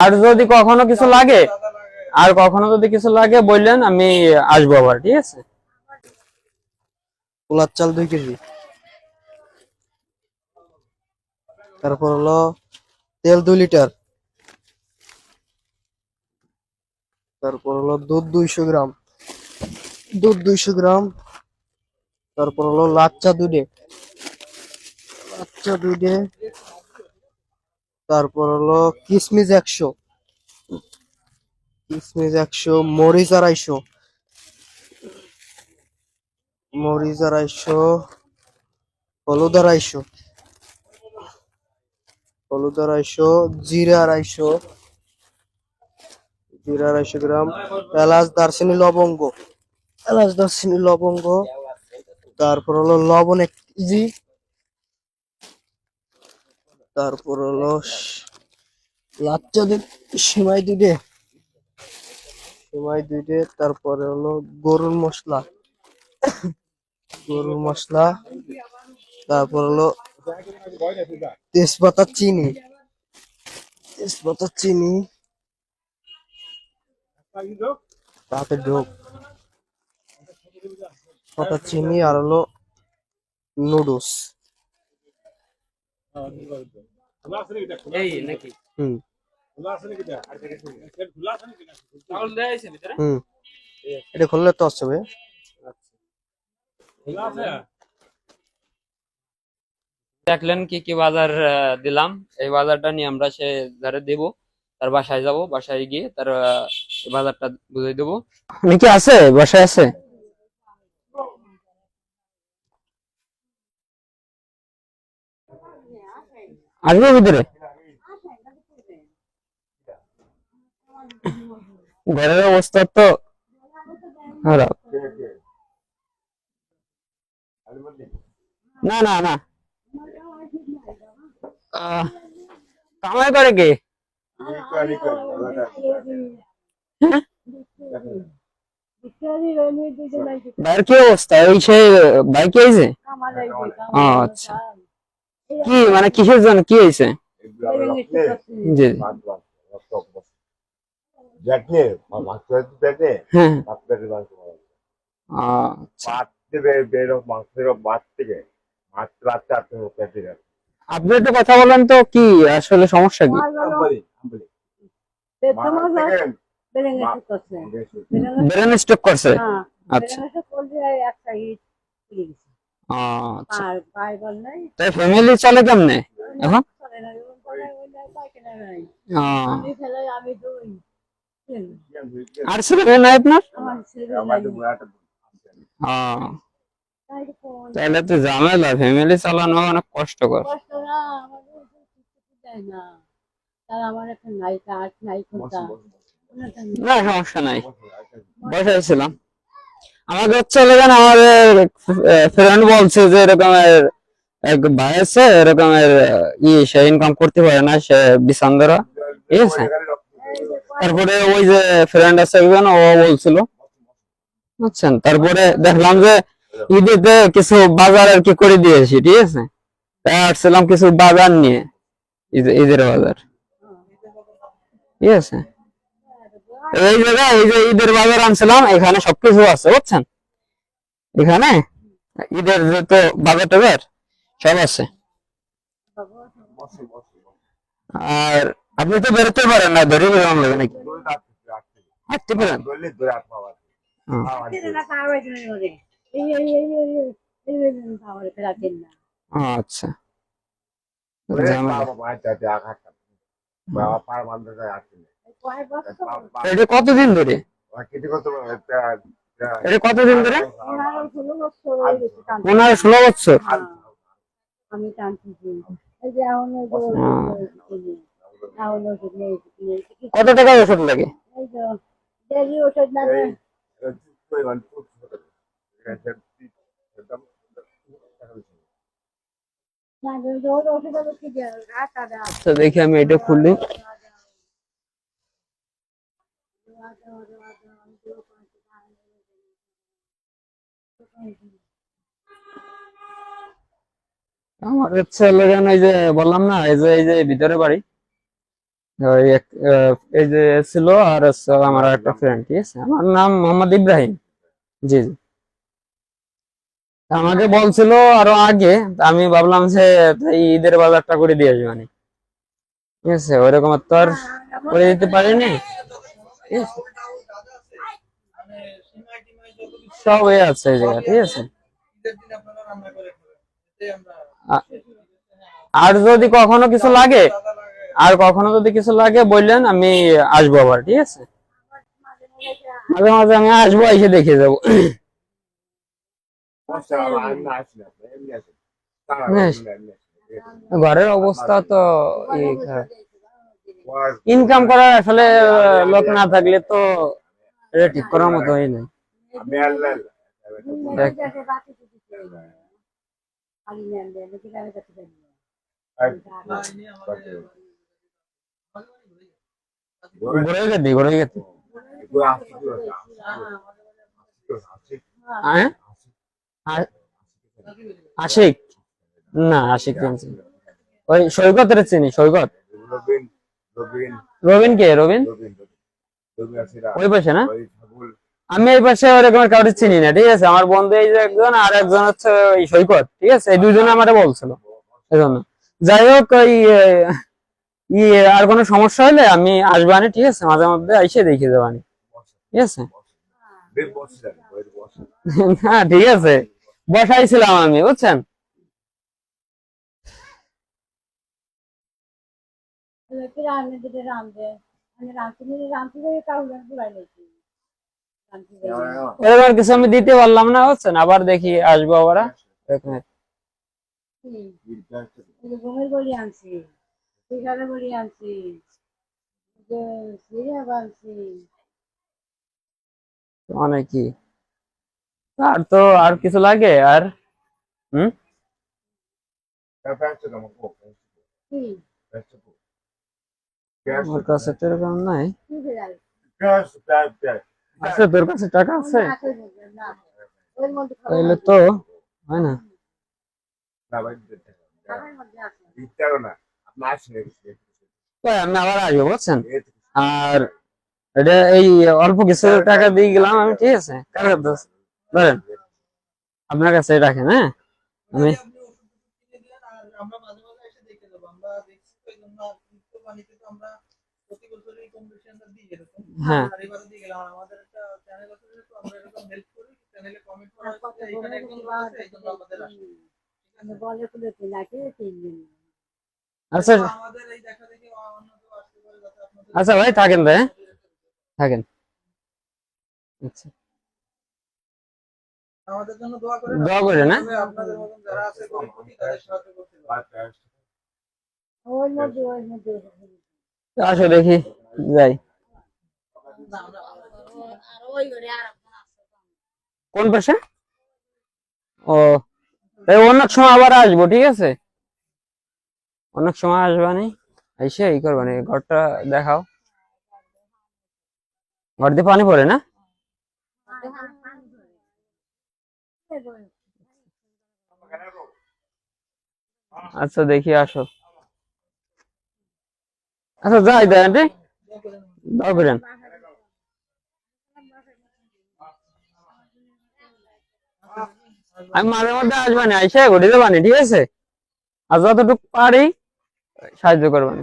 আর যদি কখনো কিছু লাগে, আর কখনো যদি কিছু লাগে বললেন, আমি আসব আবার, ঠিক আছে? পোলার চাল দুই কেজি। তারপর হলো তেল দুই লিটার। তারপর হলো দুধ দুইশো গ্রাম। দুধ দুইশো গ্রাম। তারপর হলো লাচ্চা দুধে। লাচ্চা দুধে তারপর হলো কিসমিস একশো। কিসমিস একশো, মরিচ আড়াইশো। মরিচ আড়াইশো, হলুদ আড়াইশো। হলুদ আড়াইশো, জিরা আড়াইশো। জিরা আড়াইশো গ্রাম। এলাচ, দারচিনি, লবঙ্গ। এলাচ, দারচিনি, লবঙ্গ। তারপর হলো লবণ এক কেজি। তারপর হলো স- লাচ্চা দুধ সিমাই দুধে। সিমাই দুধে, তারপরে হলো গরুর মশলা। গরুর মশলা, তারপর হলো তেজপাতা চিনি। তেজপাতা চিনি। তাতে ঢোক। পাতা চিনি আর হলো নুডলস। এটা খুললে তো আসবে দেখলেন কি কি বাজার দিলাম। এই বাজারটা নিয়ে আমরা সে ধারে দেব, তার বাসায় যাব, বাসায় গিয়ে তার বাজারটা বুঝিয়ে দেবো। নাকি আছে? বাসায় আছে? আসবে ভিতরে? ঘরের অবস্থা তো খারাপ। না না না। কামাই করে কে? হ্যাঁ? ভাইয়ের কি অবস্থা? এই সে বাইকে আইছে? আচ্ছা। কি মানে কিসের জন্য কি হয়েছে? জি। হ্যাঁ। আচ্ছা। আপনি একটু কথা বলেন তো কি আসলে সমস্যা কি? ব্রেন স্ট্রোক করছে? আচ্ছা। আচ্ছা। তাই ফ্যামিলি চলে কেমনে? এখন? আর ছেলে নাই আপনার? আমাদের বুড়াটা আহ, তাহলে তো ঝামেলা ফ্যামিলি চালানো অনেক কষ্টকর। না সমস্যা নাই। বসে ছিলাম আমাকে হচ্ছে লেগেন আমার ফ্রেন্ড বলছে যে এরকমের এক ভাই আছে এরকমের ই, সে ইনকাম করতে পারে না, সে বিছান্দরা ঠিক আছে? তারপরে ওই যে ফ্রেন্ড আছে একজন, ও বলছিল, বুঝছেন? তারপরে দেখলাম যে ঈদেতে কিছু বাজার আর কি করে দিয়েছি, ঠিক আছে? আসছিলাম কিছু বাজার নিয়ে, ঈদ- ঈদের বাজার, ঠিক আছে? এই জায়গায় এই যে ঈদের বাজার আনছিলাম এখানে সবকিছু আছে বুঝছেন? এখানে ঈদের যত বাজার টাজার সব আছে। আর আপনি তো বেরোতে পারেন না ধরে বেরোন লাগে নাকি? হাঁটতে পারেন। আচ্ছা। বাবা পার বান্ধব আছে এটা কতদিন ধরে? এটা কতদিন ধরে? পনেরো ষোলো বছর নেই কত টাকা ওষুধ লাগে? তো দেখি আমি এটা খুললি আমার হচ্ছে লেগেন ওই যে বললাম না, এই যে এই যে ভিতরে বাড়ি, ওই এই যে ছিল আর আমার একটা ফ্রেন্ড ঠিক আছে? আমার নাম মোহাম্মদ ইব্রাহিম। জি জি। আমাকে বলছিল আরও আগে আমি ভাবলাম যে ঈদের বাজারটা করে দিয়ে আসবে মানে। ঠিক আছে? ওইরকম আর তো আর করে দিতে পারিনি। আছে? সব এ আছে এই জায়গায়, ঠিক আছে আর যদি কখনো কিছু লাগে, আর কখনো যদি কিছু লাগে বললেন, আমি আসব আবার, ঠিক আছে মাঝে মাঝে আমি আসব, এসে দেখে যাব। ঘরের অবস্থা তো ইনকাম করার আসলে লোক না থাকলে তো এটা ঠিক করার মতো হয় না। ঘুরে গেছি ঘুরে গেছি। হ্যাঁ? আশিক? না আশিক ওই সৈকতের চিনি সৈকত। রবিন। কে? রবিন? ওই পাশে না? আমি এই পাশে ওরকম কাউকে চিনি না ঠিক আছে? আমার বন্ধু এই যে একজন আর একজন হচ্ছে ওই সৈকত ঠিক আছে? এই দুজনে আমারে বলছিল এই জন্য যাই হোক ওই ই আর কোনো সমস্যা হলে আমি আসবানি ঠিক আছে? মাঝে মধ্যে এসে দেখে যাবানি ঠিক আছে? না ঠিক আছে। বসাইছিলাম আমি বুঝছেন? রামদে রামদে আমি রামচিনি রামচিনি কাউকে পুরাই নিয়েছি রামচিনি ওরকম কিছু আমি দিতে পারলাম না বুঝছেন? আবার দেখি আসব আবার এরকম। ঘুমের বড়ি আনছি পিঠারে বড়ি আনছি আনছি অনেকই আর তো আর কিছু লাগে? আর হুম প্যাঁচ তো আমাকে কি প্যাঁচ তো আমার কাছে তো এরকম নাই। আছে তোর কাছে টাকা আছে? তাইলে তো হয় না? আমি আবার আসব বুঝছেন? আর এটা এই অল্প কিছু টাকা দিয়ে গেলাম আমি ঠিক আছে? কার? ধরেন। আপনার কাছে রাখেন হ্যাঁ? আমি যাতে আপনাদের আচ্ছা ভাই থাকেন ভাই হ্যাঁ? থাকেন। আচ্ছা। আমাদের জন্য দোয়া করে দোয়া করে না আপনাদের মতন যারা আছে তাদের সাহায্য করতে পারে। আসো দেখি যাই। কোন পাশে? ও অনেক সময় আবার আসব, ঠিক আছে? অনেক সময় আসবানি। এসে এই করবানি ঘরটা দেখাও। ঘর দিয়ে পানি পড়ে না? আচ্ছা দেখি আসো। আচ্ছা যাই আন্টি। দোয়া করেন আমি মাঝে মধ্যে আসবানি আইসা ঘটিতে দেবানি ঠিক আছে? আর যতটুকু পারি সাহায্য করবানি।